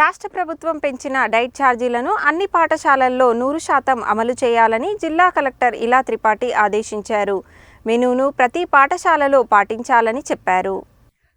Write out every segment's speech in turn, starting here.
రాష్ట్ర ప్రభుత్వం పెంచిన డైట్ ఛార్జీలను అన్ని పాఠశాలల్లో నూరు శాతం అమలు చేయాలని జిల్లా కలెక్టర్ ఇలా త్రిపాఠి ఆదేశించారు. మెనూను ప్రతి పాఠశాలలో పాటించాలని చెప్పారు.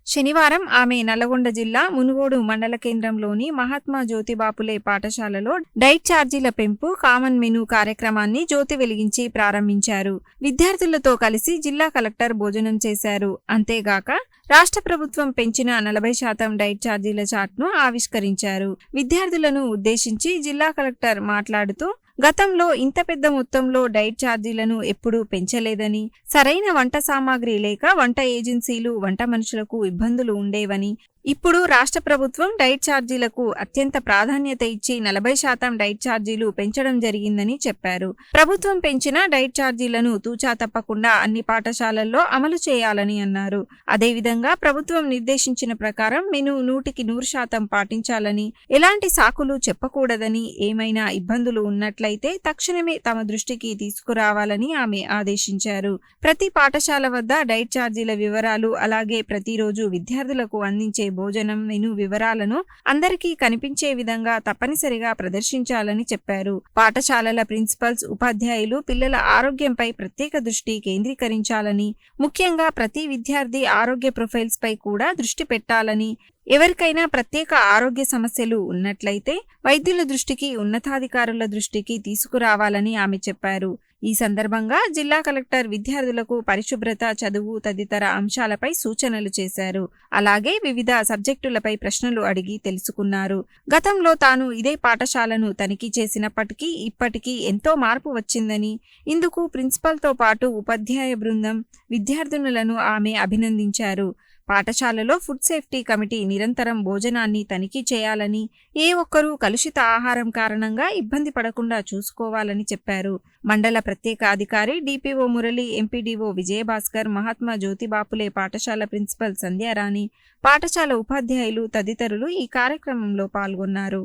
శనివారం ఆమె నల్గొండ జిల్లా మునుగోడు మండల కేంద్రంలోని మహాత్మా జ్యోతిబాపులే పాఠశాలలో డైట్ ఛార్జీల పెంపు కామన్ మెను కార్యక్రమాన్ని జ్యోతి వెలిగించి ప్రారంభించారు. విద్యార్థులతో కలిసి జిల్లా కలెక్టర్ భోజనం చేశారు. అంతేగాక రాష్ట్ర ప్రభుత్వం పెంచిన నలభై శాతం డైట్ ఛార్జీల చార్ట్ను ఆవిష్కరించారు. విద్యార్థులను ఉద్దేశించి జిల్లా కలెక్టర్ మాట్లాడుతూ గతంలో ఇంత పెద్ద మొత్తంలో డైట్ ఛార్జీలను ఎప్పుడూ పెంచలేదని సరైన వంట సామాగ్రి లేక వంట ఏజెన్సీలు వంట మనుషులకు ఇబ్బందులు ఉండేవని ఇప్పుడు రాష్ట్ర ప్రభుత్వం డైట్ ఛార్జీలకు అత్యంత ప్రాధాన్యత ఇచ్చి నలభై శాతం డైట్ ఛార్జీలు పెంచడం జరిగిందని చెప్పారు. ప్రభుత్వం పెంచిన డైట్ ఛార్జీలను తూచా తప్పకుండా అన్ని పాఠశాలల్లో అమలు చేయాలని అన్నారు. అదేవిధంగా ప్రభుత్వం నిర్దేశించిన ప్రకారం మెను నూటికి నూరు శాతం పాటించాలని ఎలాంటి సాకులు చెప్పకూడదని ఏమైనా ఇబ్బందులు ఉన్నట్లయితే తక్షణమే తమ దృష్టికి తీసుకురావాలని ఆమె ఆదేశించారు. ప్రతి పాఠశాల వద్ద డైట్ ఛార్జీల వివరాలు అలాగే ప్రతిరోజు విద్యార్థులకు అందించే భోజనం మెను వివరాలను అందరికీ కనిపించే విధంగా తప్పనిసరిగా ప్రదర్శించాలని చెప్పారు. పాఠశాలల ప్రిన్సిపల్స్ ఉపాధ్యాయులు పిల్లల ఆరోగ్యంపై ప్రత్యేక దృష్టి కేంద్రీకరించాలని ముఖ్యంగా ప్రతి విద్యార్థి ఆరోగ్య ప్రొఫైల్స్ పై కూడా దృష్టి పెట్టాలని ఎవరికైనా ప్రత్యేక ఆరోగ్య సమస్యలు ఉన్నట్లయితే వైద్యుల దృష్టికి ఉన్నతాధికారుల దృష్టికి తీసుకురావాలని ఆమె చెప్పారు. ఈ సందర్భంగా జిల్లా కలెక్టర్ విద్యార్థులకు పరిశుభ్రత చదువు తదితర అంశాలపై సూచనలు చేశారు. అలాగే వివిధ సబ్జెక్టులపై ప్రశ్నలు అడిగి తెలుసుకున్నారు. గతంలో తాను ఇదే పాఠశాలను తనిఖీ చేసినప్పటికీ ఇప్పటికీ ఎంతో మార్పు వచ్చిందని ఇందుకు ప్రిన్సిపల్తో పాటు ఉపాధ్యాయ బృందం విద్యార్థినులను ఆమె అభినందించారు. పాఠశాలలో ఫుడ్ సేఫ్టీ కమిటీ నిరంతరం భోజనాన్ని తనిఖీ చేయాలని ఏ ఒక్కరూ కలుషిత ఆహారం కారణంగా ఇబ్బంది పడకుండా చూసుకోవాలని చెప్పారు. మండల ప్రత్యేక అధికారి డిపిఓ మురళి ఎంపీడీఓ విజయభాస్కర్ మహాత్మా జ్యోతిబాపులే పాఠశాల ప్రిన్సిపల్ సంధ్యారాణి పాఠశాల ఉపాధ్యాయులు తదితరులు ఈ కార్యక్రమంలో పాల్గొన్నారు.